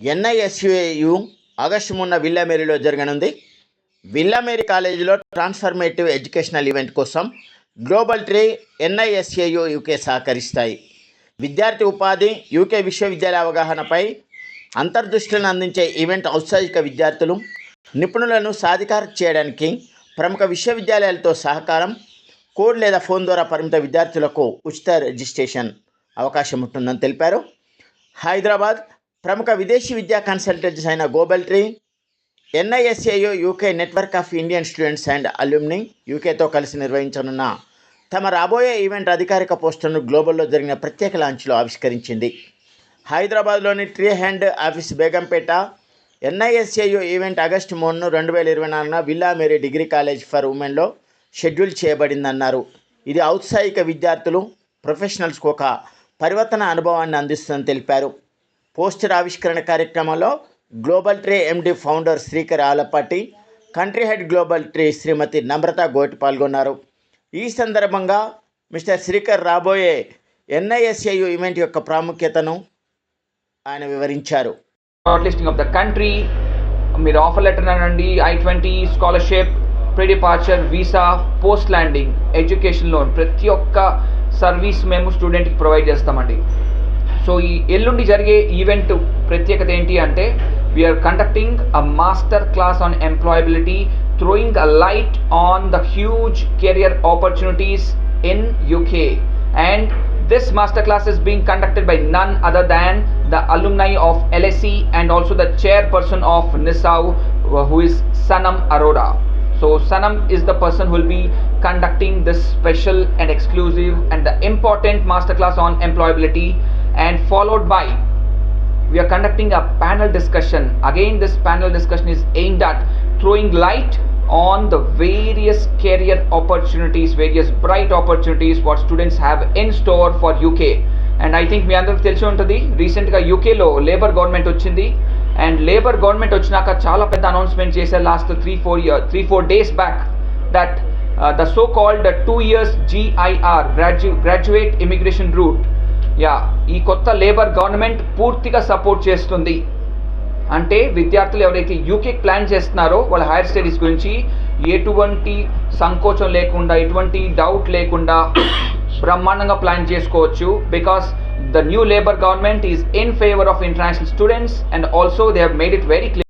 ఎన్ఐఎస్యుఏయు August మొన్న విల్లామేరీలో జరగనుంది. Villa Marie కాలేజీలో ట్రాన్స్ఫర్మేటివ్ ఎడ్యుకేషనల్ ఈవెంట్ కోసం గ్లోబల్ ట్రీ ఎన్ఐఎస్ఏయు యూకే సహకరిస్తాయి. విద్యార్థి ఉపాధి యూకే విశ్వవిద్యాలయ అవగాహనపై అంతర్దృష్టిని అందించే ఈవెంట్ ఔత్సాహిక విద్యార్థులు నిపుణులను సాధికారం చేయడానికి ప్రముఖ విశ్వవిద్యాలయాలతో సహకారం కోడ్ లేదా ఫోన్ ద్వారా పరిమిత విద్యార్థులకు ఉచిత రిజిస్ట్రేషన్ అవకాశం ఉంటుందని తెలిపారు. హైదరాబాద్ ప్రముఖ విదేశీ విద్యా కన్సల్టెంట్స్ అయిన Global Tree NISAU UK network of Indian students and alumni యూకేతో కలిసి నిర్వహించనున్న తమ రాబోయే ఈవెంట్ అధికారిక పోస్టును గ్లోబల్లో జరిగిన ప్రత్యేక లాంచ్లో ఆవిష్కరించింది. హైదరాబాద్లోని Tree hand office Begumpet NISAU event August మూడును రెండు వేల ఇరవై నాలుగున Villa Marie degree college for ఉమెన్లో schedule చేయబడిందన్నారు. ఇది ఔత్సాహిక విద్యార్థులు ప్రొఫెషనల్స్కు ఒక పరివర్తన అనుభవాన్ని అందిస్తుందని తెలిపారు. పోస్టర్ ఆవిష్కరణ కార్యక్రమంలో Global Tree MD founder Srikar Alapati country head Global Tree Shrimati Namrata Goti పాల్గొన్నారు. ఈ సందర్భంగా మిస్టర్ శ్రీకర్ రాబోయే ఎన్ఐఎస్ఏయు ఈవెంట్ యొక్క ప్రాముఖ్యతను ఆయన వివరించారు. లిస్టింగ్ ఆఫ్ ద కంట్రీ మీరు ఆఫర్ లెటర్ అనండి I twenty scholarship pre departure visa post landing education loan ప్రతి ఒక్క సర్వీస్ మేము స్టూడెంట్కి ప్రొవైడ్ చేస్తామండి. సో ఈ ఎల్లుండి జరిగే ఈవెంట్ ప్రత్యేకత ఏంటి అంటే we are conducting a master class on employability throwing a light on the huge career opportunities in UK. And this masterclass is being conducted by none other than the alumni of LSE and also the chairperson of NISAU, who is Sanam Arora. So, Sanam is the person who will be conducting this special and exclusive and the important masterclass on employability, and followed by we are conducting a panel discussion. Again, this panel discussion is aimed at throwing light on the various career opportunities, various bright opportunities what students have in store for UK. And I think మీ అందరికి తెలిసి ఉంటుంది రీసెంట్గా యూకేలో labour government వచ్చింది and labour government వచ్చినాక చాలా పెద్ద అనౌన్స్మెంట్ చేశారు last three four year three four days back that the so called two years GIR grad graduate immigration route yeah ఈ కొత్త లేబర్ గవర్నమెంట్ పూర్తిగా సపోర్ట్ చేస్తుంది. అంటే విద్యార్థులు ఎవరైతే యూకే ప్లాన్ చేస్తున్నారో వాళ్ళ హైయర్ స్టడీస్ గురించి ఎటువంటి సంకోచం లేకుండా ఎటువంటి డౌట్ లేకుండా బ్రహ్మాండంగా ప్లాన్ చేసుకోవచ్చు. Because the new labour government is in favour of international students and also they have made it very clear